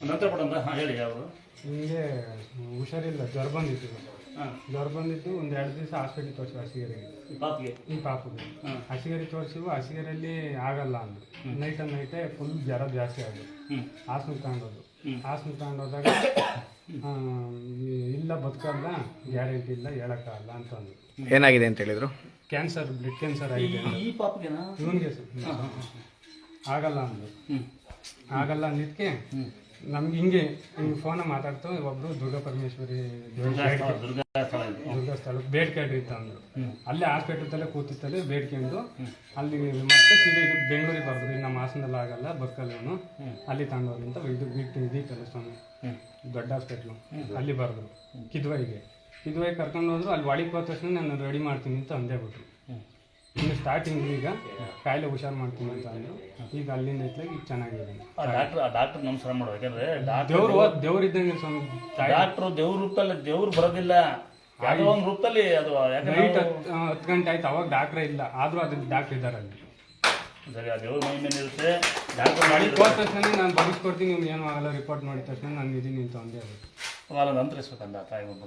ನಂತರ ಕೊಡಂತ ಹಾಂ ಹೇಳಿ ಅವರು ಹಿಂಗೆ ಹುಷಾರಿಲ್ಲ ಜ್ವರ ಬಂದಿತ್ತು ಹಾಂ. ಜ್ವರ ಬಂದಿತ್ತು ಒಂದು ಎರಡು ದಿವಸ ಹಾಸ್ಪಿಟ್ಲ್ ತೋರಿಸಿ ಹಸಿಗೆರೆಗೆ ಈ ಪಾಪಿಗೆ? ಈ ಪಾಪುಗೆ. ಹಾಂ. ಹಸಿಗೆರೆ ತೋರಿಸಿವು ಹಸಿಗೆರೆಯಲ್ಲಿ ಆಗಲ್ಲ ಅಂದರು. ನೈಟ್ ನೈಟೇ ಫುಲ್ ಜ್ವರ ಜಾಸ್ತಿ ಆಗೋದು ಹಾಸ್ಪಿಟ್ಲ್ ತಗೊಂಡೋದು. ಹಾಸ್ಪಿಟ್ಲ್ ತಗೊಂಡೋದಾಗ ಇಲ್ಲ ಬದುಕಲ್ಲ ಗ್ಯಾರಂಟಿ ಇಲ್ಲ ಹೇಳಕ್ಕಾಗಲ್ಲ ಅಂತಂದು ಏನಾಗಿದೆ ಅಂತ ಹೇಳಿದ್ರು? ಕ್ಯಾನ್ಸರ್ ಬ್ಲಡ್ ಕ್ಯಾನ್ಸರ್ ಆಗಿದೆ ಈ ಪಾಪಿಗೆನಾ? ಇವನಿಗೆ ಆಗಲ್ಲ ಅಂದರು. ಹ್ಞೂ ಆಗಲ್ಲ ಅಂದಿದ್ದಕ್ಕೆ ನಮ್ಗೆ ಹಿಂಗೆ ಹಿಂಗೆ ಫೋನ ಮಾತಾಡ್ತಾ ಒಬ್ರು ದುರ್ಗಾ ಪರಮೇಶ್ವರಿ ದುರ್ಗಾ ಸ್ಥಳಕ್ಕೆ ಬೇಡಿಕೆ ಇತ್ತು ಅಂದ್ರು. ಅಲ್ಲೇ ಹಾಸ್ಪಿಟಲ್ದಲ್ಲೇ ಕೂತಿತ್ತಲ್ಲಿ ಬೇಡ್ಕೊಂಡು ಅಲ್ಲಿ ಮತ್ತೆ ಇದು ಬೆಂಗಳೂರಿಗೆ ಬರ್ಬೋದು ನಮ್ಮ ಹಾಸನದಲ್ಲಿ ಆಗಲ್ಲ ಬಸ್ಕಲ್ಲಿ ಅಲ್ಲಿ ತಗೊಂಡೋಗಿ ಅಂತ ಇದು ಬಿಟ್ಟು ಇದೀತಲ್ಲ ಸ್ವಾಮಿ. ದೊಡ್ಡ ಹಾಸ್ಪಿಟ್ಲು. ಅಲ್ಲಿ ಬರೆದ್ರು ಕಿದ್ವಾಯಿಗೆ ಕಿದ್ವಾಯಿ ಕರ್ಕೊಂಡು ಹೋದ್ರು ಅಲ್ಲಿ ಒಳಗೆ ಹೋದ ತಕ್ಷಣ ನಾನು ರೆಡಿ ಮಾಡ್ತೀನಿ ಅಂತ ಅಂದೇ ಬಿಟ್ರು. ಇನ್ನು ಸ್ಟಾರ್ಟಿಂಗ್ ಈಗ ಕಾಯಿಲೆ ಹುಷಾರು ಮಾಡ್ತೀನಿ ಅಂತ ಅಂದ್ರು. ಈಗ ಅಲ್ಲಿಂದ ಇತ್ಲಾಗ ಈಗ ಚೆನ್ನಾಗಿದೆ. ಆ ಡಾಕ್ಟರ್ ಆ ಡಾಕ್ಟರ್ ನಮಸ್ಕಾರ ಮಾಡೋದು ಯಾಕಂದ್ರೆ ಡಾಕ್ಟ್ರ್ ದೇವ್ರು ದೇವ್ರು ಇದ್ದಂಗೆ ಸ್ವಾಮಿ ಡಾಕ್ಟ್ರು ದೇವ್ರ ರೂಪದಲ್ಲಿ ದೇವ್ರು ಬರೋದಿಲ್ಲ. ಯಾವುದೋ ಒಂದು ರೂಪದಲ್ಲಿ ಅದು ಯಾಕಂದ್ರೆ ನೈಟ್ ಹತ್ತು ಹತ್ತು ಗಂಟೆ ಆಯ್ತು ಅವಾಗ ಡಾಕ್ಟ್ರೇ ಇಲ್ಲ. ಆದ್ರೂ ಅದಕ್ಕೆ ಡಾಕ್ಟರ್ ಇದ್ದಾರೆ ಅಲ್ಲಿ. ಸರಿ ಆ ದೇವ್ರ ಮೈ ಮೇಲೆ ಇರುತ್ತೆ. ಡಾಕ್ಟರ್ ಮಾಡಿ ಹೋದ ತಕ್ಷಣ ನಾನು ಬಗಿಸ್ಕೊಡ್ತೀನಿ ನಿಮ್ಗೆ ಏನು ಆಗಲ್ಲ ರಿಪೋರ್ಟ್ ಮಾಡಿದ ತಕ್ಷಣ ನಾನು ಇದೀನಿ ಅಂತ ಒಂದೇ ಅದು. ನಂತರ ತಾಯಿ ಒಬ್ಬ